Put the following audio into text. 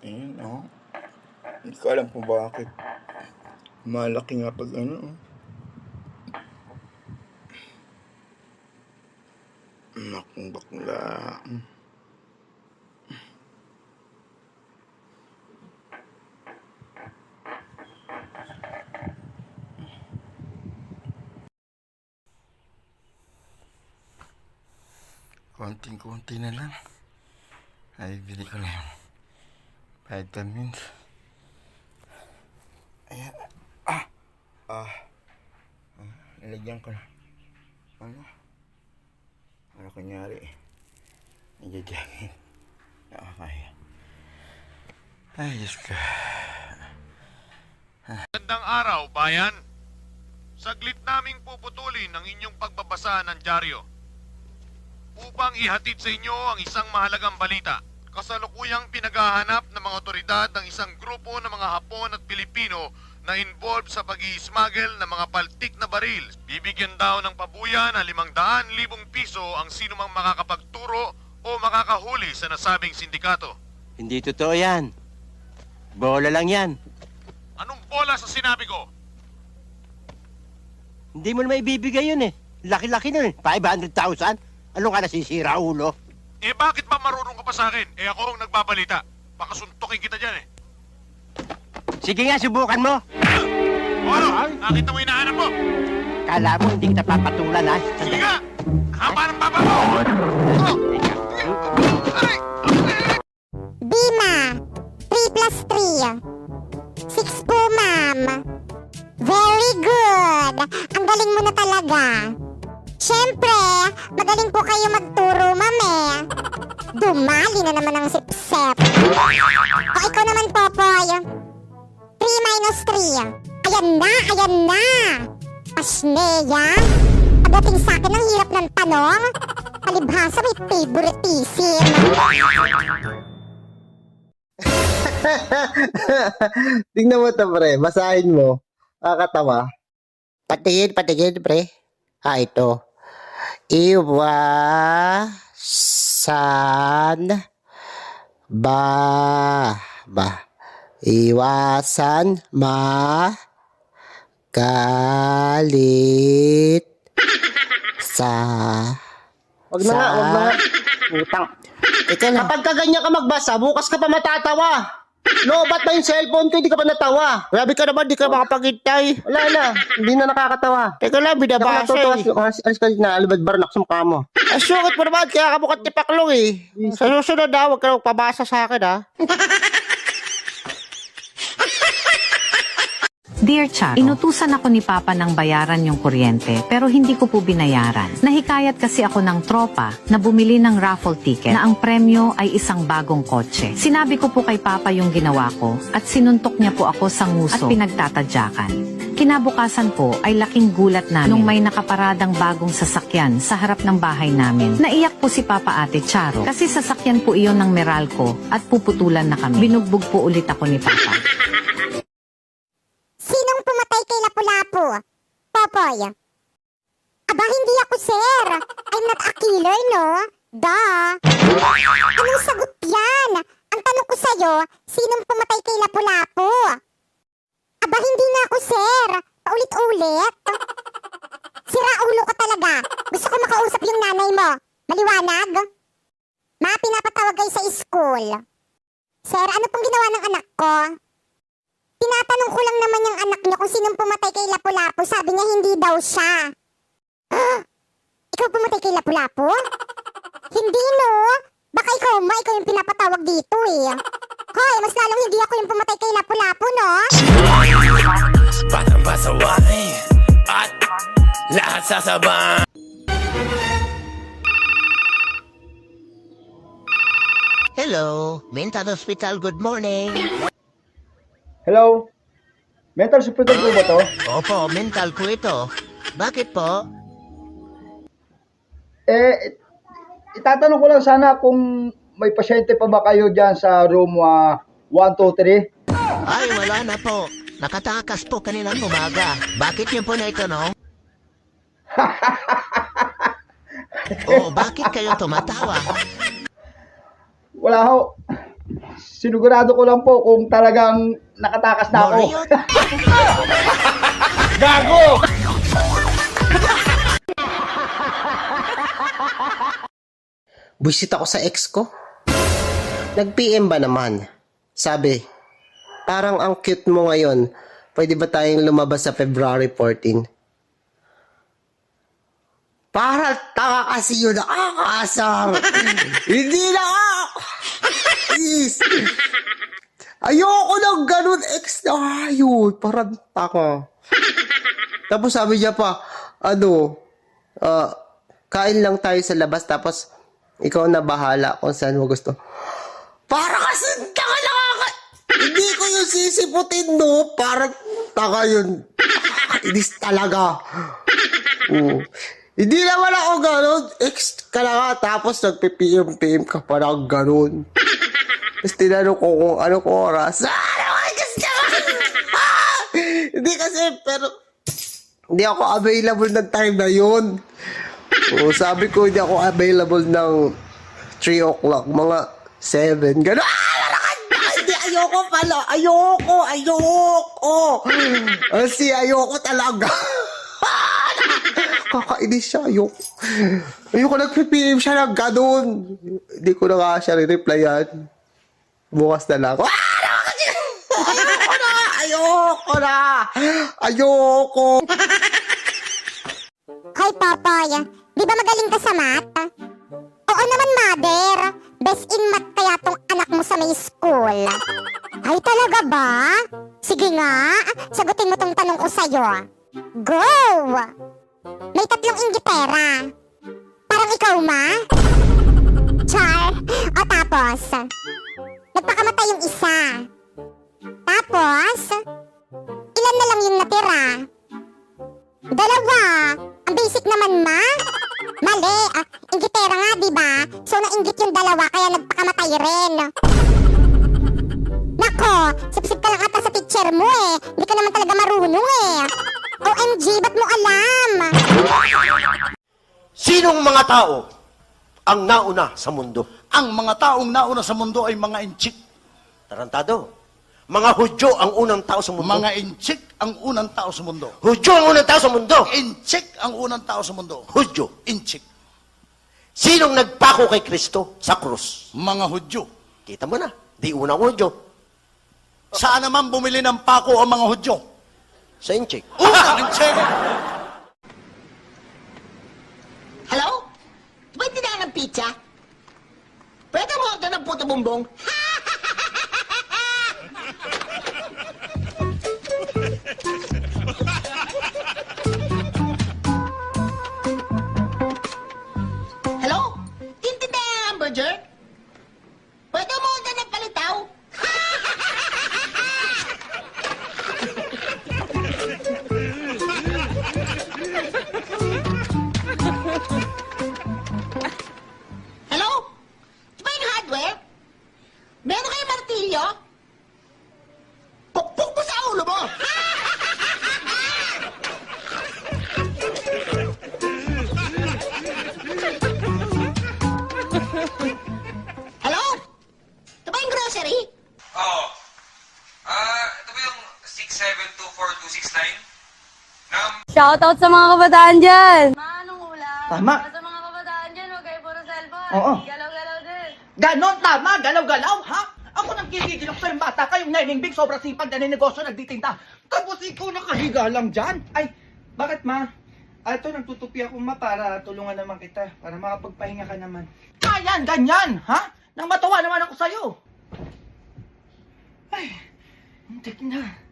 Ayun, oh. Hindi ko alam kung bakit. Malaki nga pag ano, oh. Nakong bakla. Konting-konti na lang. Ay, bili ko na yung vitamins. Ayan. Ah! Ah! ah nilagyan ko na. Ano? Ano kunyari? Nagyajagin. Nakakaya. Ay, Diyos ko. Magandang araw, bayan. Saglit naming puputulin ang inyong pagbabasa ng dyaryo upang ihatid sa inyo ang isang mahalagang balita. Kasalukuyang pinaghahanap ng mga otoridad ng isang grupo ng mga Hapon at Pilipino na involved sa pag smuggle ng mga paltik na baril. Bibigyan daw ng pabuya ng 500,000 piso ang sino mang makakapagturo o makakahuli sa nasabing sindikato. Hindi totoo yan. Bola lang yan. Anong bola sa sinabi ko? Hindi mo na maibibigay yun eh. Laki-laki nun eh. 500,000? Ano ka nasisira, ulo? Eh bakit ba marunong ka pa sa akin? Eh ako ang nagbabalita. Baka suntukin kita dyan eh. Sige nga, subukan mo. O ano? Nakita mo hinahanap mo? Kala mo hindi kita papatulan, ha? Sige nga! Haba ng baba mo! Oh! Na naman ang sip-sip. O ikaw naman, Popoy. 3 minus 3. Ayan na, ayan na. Pasneya, pagdating sa akin ang hirap ng tanong, palibhasa may favoritism. Tingnan mo to, pre. Basahin mo. Nakakatawa. Patingin, patingin, pre. Ah, ito. Iwasan ba ba iwasan ma galit sa Wag na nga, wag na nga. Utang. Na. Kapag ka ganyan ka magbasa, bukas ka pa matatawa. Lobat na yung cellphone ko, hindi ka pa natawa. Grabe ka naman, di ka makapagintay. Wala na, hindi na nakakatawa. Teka lang, binabasa eh. Alis, alis ka na, alibad barnak sa mukha mo. Ay, sungit mo naman, kaya ka mukhang tipaklong eh. Sa susunod na, huwag ka nang pabasa sa akin ha. Dear Charo, inutusan ako ni Papa ng bayaran yung kuryente pero hindi ko po binayaran. Nahikayat kasi ako ng tropa na bumili ng raffle ticket na ang premyo ay isang bagong kotse. Sinabi ko po kay Papa yung ginawa ko at sinuntok niya po ako sa nguso at pinagtatadyakan. Kinabukasan po ay laking gulat namin nung may nakaparadang bagong sasakyan sa harap ng bahay namin. Naiyak po si Papa Ate Charo kasi sasakyan po iyon ng Meralco at puputulan na kami. Binugbog po ulit ako ni Papa. Sinong pumatay kay Lapu-Lapu? Popoy. Aba, hindi ako, sir. I'm not a killer, no? Da. Anong sagot yan? Ang tanong ko sa'yo, sinong pumatay kay Lapu-Lapu? Aba, hindi nga ako, sir. Paulit-ulit. Sira ulo ka talaga. Gusto ko makausap yung nanay mo. Maliwanag? Ma, pinapatawag kayo sa school. Sir, ano pong ginawa ng anak ko? Tinatanong ko lang naman yung anak niya kung sinong pumatay kay Lapu-Lapu. Sabi niya hindi daw siya. Ikaw pumatay kay Lapu-Lapu? hindi no. Baka ikaw ma, ikaw yung pinapatawag dito eh. Hoy, mas lalong hindi ako yung pumatay kay Lapu-Lapu, no? Batang pasaway At lahat sasabay Hello, Mental Hospital, good morning. Hello? Mental hospital po ba to? Opo, mental ko ito. Bakit po? Eh, itatanong ko lang sana kung may pasyente pa ba kayo dyan sa room ah, 123? Ay, wala na po. Nakatakas po kaninang umaga. Bakit niyo po na ito, no? oh, bakit kayo tumatawa? Wala ho. Sinigurado ko lang po kung talagang nakatakas na ako. Gago! Buisit ako sa ex ko. Nag-PM ba naman? Sabi, parang ang cute mo ngayon. Pwede ba tayong lumabas sa February 14? Para tanga kasi yun nakakasar. Hindi na ako. Please. Ayoko ng ganun ex na ayun. Parang tanga. Tapos sabi niya pa, ano, ah, kain lang tayo sa labas tapos ikaw na bahala kung saan mo gusto. Para kasi tanga nakaka... Hindi ko yung sisiputin, no? Para tanga yun. Nakakainis talaga. Oo. Hindi naman ako ganun. Ex ka na nga, tapos nagpipm-pm ka pa ng ganun. Tapos tinanong ko kung ano ko oras. Ah, ano ka gusto? Ah! Hindi kasi, pero hindi ako available ng time na yun. O, sabi ko, hindi ako available ng 3 o'clock, mga 7. Gano'n. Ah, na! Ayoko pala. Ayoko, ayoko. Kasi ayoko talaga. Kakainis siya, ayoko. Ayoko nag-PM siya ng gano'n. Hindi ko na nga siya re-replyan. Bukas na lang. Ah, ayoko na! Ayoko na! Ayoko! Hoy, Popoy, di ba magaling ka sa math? Oo naman, mother. Best in math kaya tong anak mo sa may school. Ay, talaga ba? Sige nga, sagutin mo tong tanong ko sa'yo. Go! May tatlong inggitera. Parang ikaw, ma? Char. O tapos, nagpakamatay yung isa. Tapos, ilan na lang yung natira? Dalawa. Ang basic naman, ma. Mali. Ah, inggitera nga, di ba? So, nainggit yung dalawa, kaya nagpakamatay rin. Nako, sipsip ka lang ata sa teacher mo eh. Hindi ka naman talaga marunong eh. OMG, ba't mo alam? Sinong mga tao ang nauna sa mundo? Ang mga taong nauna sa mundo ay mga inchik. Tarantado. Mga Hudyo ang unang tao sa mundo. Mga inchik ang unang tao sa mundo. Hudyo ang unang tao sa mundo. Inchik ang unang tao sa mundo. Hudyo. Inchik. Sinong nagpako kay Kristo sa krus? Mga Hudyo. Kita mo na. Di unang Hudyo. Saan naman bumili ng pako ang mga Hudyo? Sa inchik. Unang inchik. Hello? Pwede na ng pizza? Pwede mo order ng puto bumbong? Martilyo? Pukpuk mo sa ulo mo! Hello? Ito ba yung grocery? Oo. Ah, ito ba yung 6724269? Nam Shoutout sa mga kabataan dyan! Manong ulam? Tama. Sa mga kabataan dyan, huwag kayo puro cellphone. Oo. Galaw-galaw din. Ganon, tama, galaw-galaw, ha? Kikigil ako sa yung bata, kayong naningbig, sobrang sipag na ninegosyo, nagtitinda. Tapos ikaw nakahiga lang dyan. Ay, bakit ma? Ah, ito, nagtutupi ako ma para tulungan naman kita, para makapagpahinga ka naman. Ayan, ganyan, ha? Nang matawa naman ako sa'yo. Ay, hindi na.